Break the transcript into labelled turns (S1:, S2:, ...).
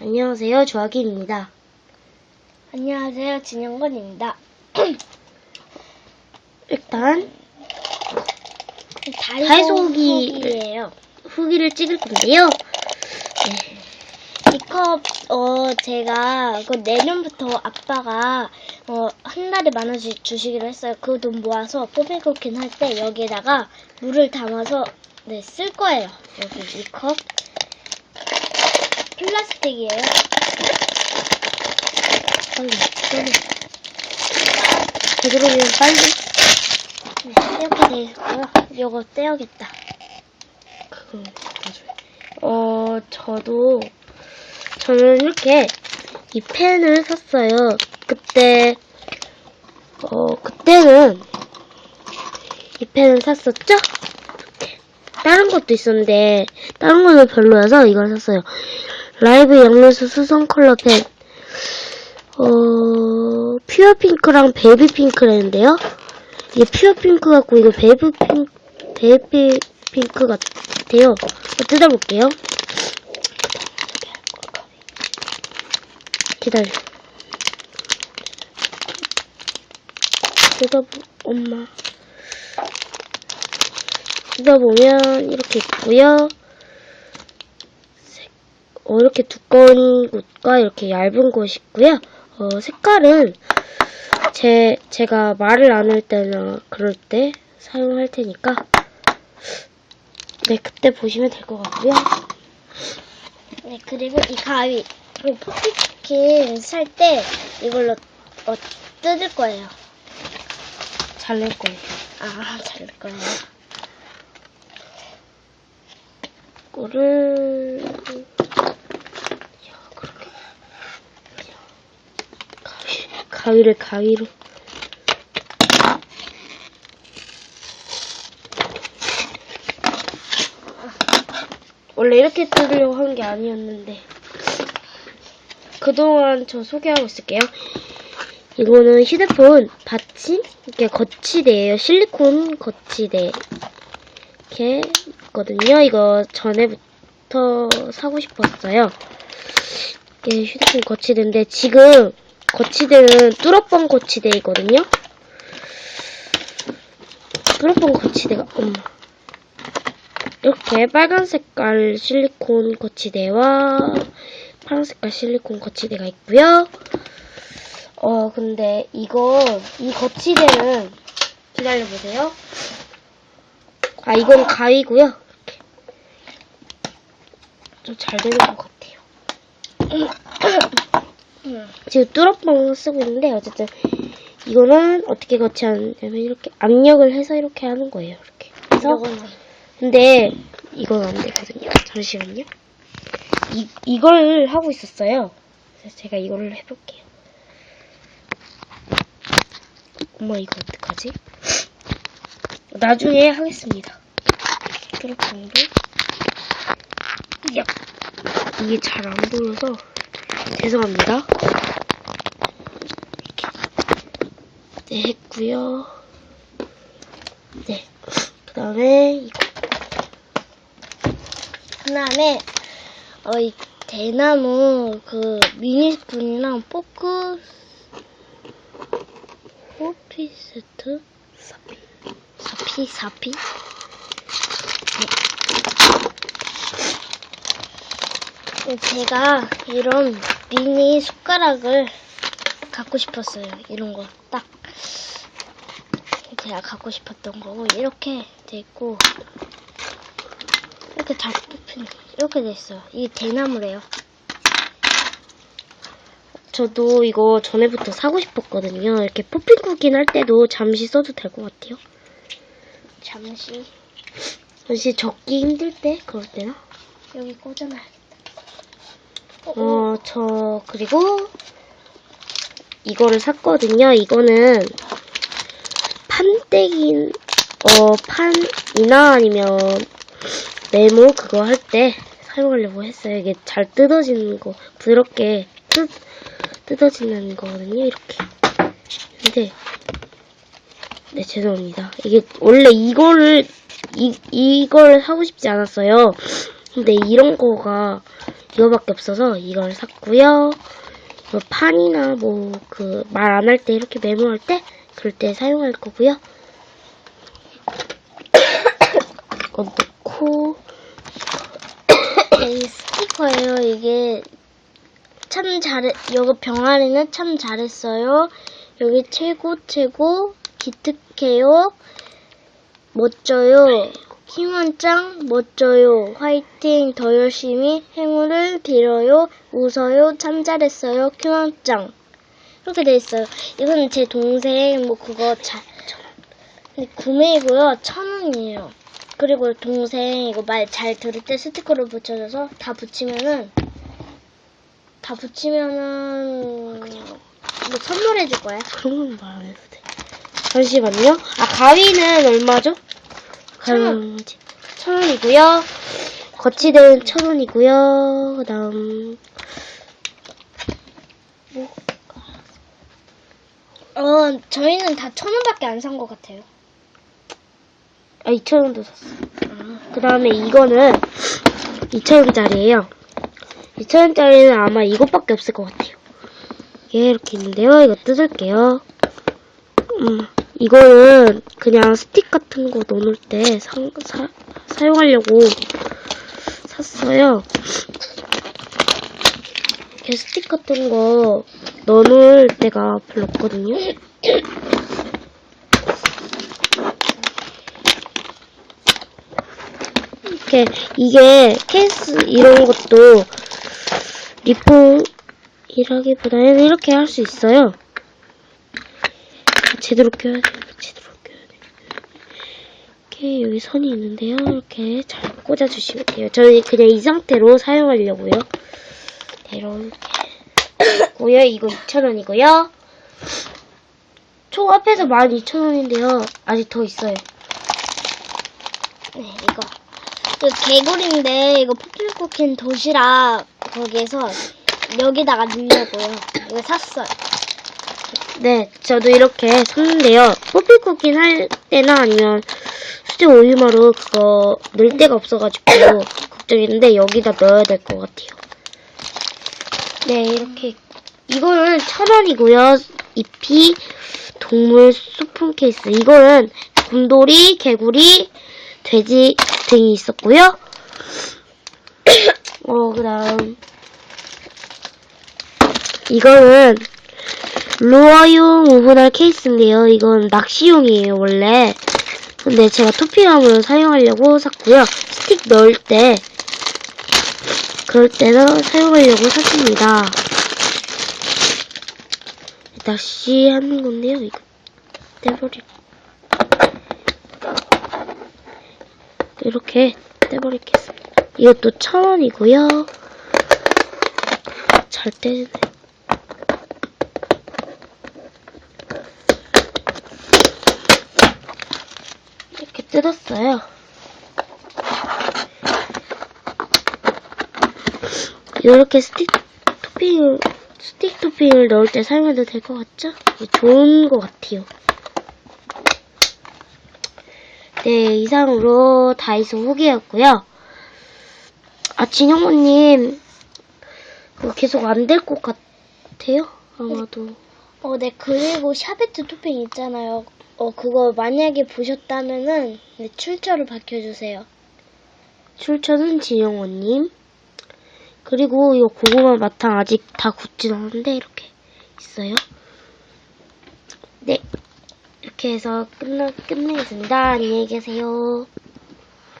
S1: 안녕하세요, 조아기입니다.
S2: 안녕하세요, 진영건입니다.
S1: 일단
S2: 다리
S1: 다이소기-
S2: 소기예요.
S1: 후기를 찍을 건데요.
S2: 이 컵, 어, 제가, 그 내년부터 아빠가, 어, 한 달에 만 원씩 주시기로 했어요. 그 돈 모아서 뽀삐쿠킨 할 때 여기에다가 물을 담아서, 네, 쓸 거예요. 여기 이 컵. 플라스틱이에요.
S1: 빨리, 빨리. 되도록이면 빨리.
S2: 네, 이렇게 돼 있고요. 요거 떼야겠다.
S1: 나중에. 어, 저도, 저는 이렇게 이 펜을 샀어요. 그때, 어, 그때는 이 펜을 샀었죠? 다른 것도 있었는데, 다른 거는 별로여서 이걸 샀어요. 라이브 양면수 수성 컬러 펜. 어, 퓨어 핑크랑 베이비 핑크라는데요. 이게 퓨어 핑크 같고, 이거 베이비 핑크, 베이비 핑크 같아요. 뜯어볼게요. 기다려. 뜯어보, 엄마. 뜯어보면 이렇게 있고요. 색- 어, 이렇게 두꺼운 곳과 이렇게 얇은 곳이 있고요. 어, 색깔은 제, 제가 말을 안할 때나 그럴 때 사용할 테니까 네, 그때 보시면 될 것 같고요.
S2: 네, 그리고 이 가위. 이 포피킨 살 때 이걸로 어, 뜯을 거예요.
S1: 잘낼 거예요.
S2: 아, 잘 거예요.
S1: 이거를 야, 그렇게 가위, 가위를 가위로 원래 이렇게 뜯으려고 한 게 아니었는데 그동안 저 소개하고 있을게요. 이거는 휴대폰 받침 이렇게 거치대예요. 실리콘 거치대. 이렇게 있거든요. 이거 전에부터 사고 싶었어요. 이게 휴대폰 거치대인데 지금 거치대는 뚜러뻥 거치대이거든요. 뚜러뻥 거치대가 엄마 이렇게 빨간 색깔 실리콘 거치대와 파란 색깔 실리콘 거치대가 있고요. 어 근데 이거 이 거치대는 기다려 보세요. 아, 이건 가위고요. 이렇게. 좀 잘 되는 것 같아요.
S2: 음.
S1: 지금 뚜러뻥 쓰고 있는데 어쨌든 이거는 어떻게 거치하냐면 이렇게 압력을 해서 이렇게 하는 거예요. 이렇게. 그래서 근데 이건 안 되거든요. 잠시만요. 이 이걸 하고 있었어요. 그래서 제가 이거를 해볼게요. 엄마 이거 어떡하지? 나중에 하겠습니다. 뚜러뻥도 야 이게 잘 안 보여서 죄송합니다. 네 했고요. 네. 그 다음에 이거
S2: 그 다음에, 어, 이 대나무, 그, 미니 스푼이랑 포크, 포피 세트?
S1: 사피.
S2: 사피, 사피? 네. 제가 이런 미니 숟가락을 갖고 싶었어요. 이런 거 딱. 제가 갖고 싶었던 거고, 이렇게 돼 있고, 이렇게 잘 뽑힌, 이렇게 돼 있어요. 이게 대나무래요.
S1: 저도 이거 전에부터 사고 싶었거든요. 이렇게 포핑 쿠킹 할 때도 잠시 써도 될 것 같아요.
S2: 잠시,
S1: 잠시 적기 힘들 때 그럴 때나.
S2: 여기 꽂아놔야겠다. 어,
S1: 어, 저 그리고 이거를 샀거든요. 이거는 판때기 어 판이나 아니면 메모 그거 할 때 사용하려고 했어요. 이게 잘 뜯어지는 거 부드럽게 뜯 뜯어지는 거거든요. 이렇게. 근데 네 죄송합니다. 이게 원래 이거를 이 이걸 하고 싶지 않았어요. 근데 이런 거가 이거밖에 없어서 이걸 샀고요. 뭐 판이나 뭐 그 말 안 할 때 이렇게 메모할 때 그럴 때 사용할 거고요. 이건 넣고
S2: 이 스티커예요. 이게 참 잘해. 여기 병아리는 참 잘했어요. 여기 최고 최고 기특해요. 멋져요. 힘원짱 멋져요. 화이팅 더 열심히 행운을 빌어요. 웃어요. 참 잘했어요. 큐원짱 이렇게 돼 있어요. 이거는 제 동생 뭐 그거 잘 근데 구매이고요. 천 원이에요. 그리고 동생 이거 말 잘 들을 때 스티커를 붙여줘서 다 붙이면은 다 붙이면은 뭐 선물해 줄 거야.
S1: 그런 건 말안 해도 돼. 잠시만요. 아 가위는 얼마죠?
S2: 천 원.
S1: 가위는 뭐지? 천 원이고요. 거치대는 천 원이고요. 그 다음
S2: 어 저희는 다 천 원밖에 안 산 것 같아요.
S1: 아 2천 원도 샀어. 그 다음에 이거는 2천 원짜리예요. 2천 원짜리는 아마 이것밖에 없을 것 같아요. 이게 이렇게 있는데요. 이거 뜯을게요. 음, 이거는 그냥 스틱 같은 거 넣어놓을 때 사, 사, 사용하려고 샀어요. 이렇게 스틱 같은 거 넣어놓을 때가 별로 없거든요. 이렇게 이게 케이스 이런 것도 리폼이라기보다는 이렇게 할 수 있어요. 제대로 껴야 돼. 제대로 껴야 돼. 이렇게 여기 선이 있는데요. 이렇게 잘 꽂아주시면 돼요. 저는 그냥 이 상태로 사용하려고요. 네, 이렇게 고요 이거 2,000원이고요. 총 합해서 12,000원인데요. 아직 더 있어요.
S2: 네 이거 이거 개구리인데 이거 포플쿠킨 도시락 거기에서 여기다가 넣으려고요. 이거 샀어요.
S1: 네, 저도 이렇게 샀는데요. 뽀삐쿠킨 할 때나 아니면 수제 오이마루 그거 넣을 데가 없어가지고 걱정했는데 여기다 넣어야 될 것 같아요. 네, 이렇게 이거는 천 원이고요. 잎이 동물 소품 케이스. 이거는 곰돌이, 개구리, 돼지 등이 있었고요. 어, 그다음 이거는 루어용 오브날 케이스인데요. 이건 낚시용이에요, 원래. 근데 제가 토핑함으로 사용하려고 샀고요. 스틱 넣을 때, 그럴 때는 사용하려고 샀습니다. 낚시하는 건데요, 이거. 떼버리. 이렇게 떼버리겠습니다. 이것도 천 원이고요. 잘 떼네. 이렇게 뜯었어요. 이렇게 스틱 토핑을 스틱 토핑을 넣을 때 사용해도 될 것 같죠? 이게 좋은 것 같아요. 네, 이상으로 다이소 후기였고요. 아, 진영모님, 그거 계속 안 될 것 같아요? 아마도.
S2: 어, 네, 그리고 샤베트 토핑 있잖아요. 어, 그거 만약에 보셨다면은, 네, 출처를 밝혀주세요.
S1: 출처는 진영호님. 그리고 이 고구마 마탕 아직 다 굳진 않은데 이렇게 있어요. 네. 이렇게 해서 끝나, 끝내겠습니다. 안녕히 계세요.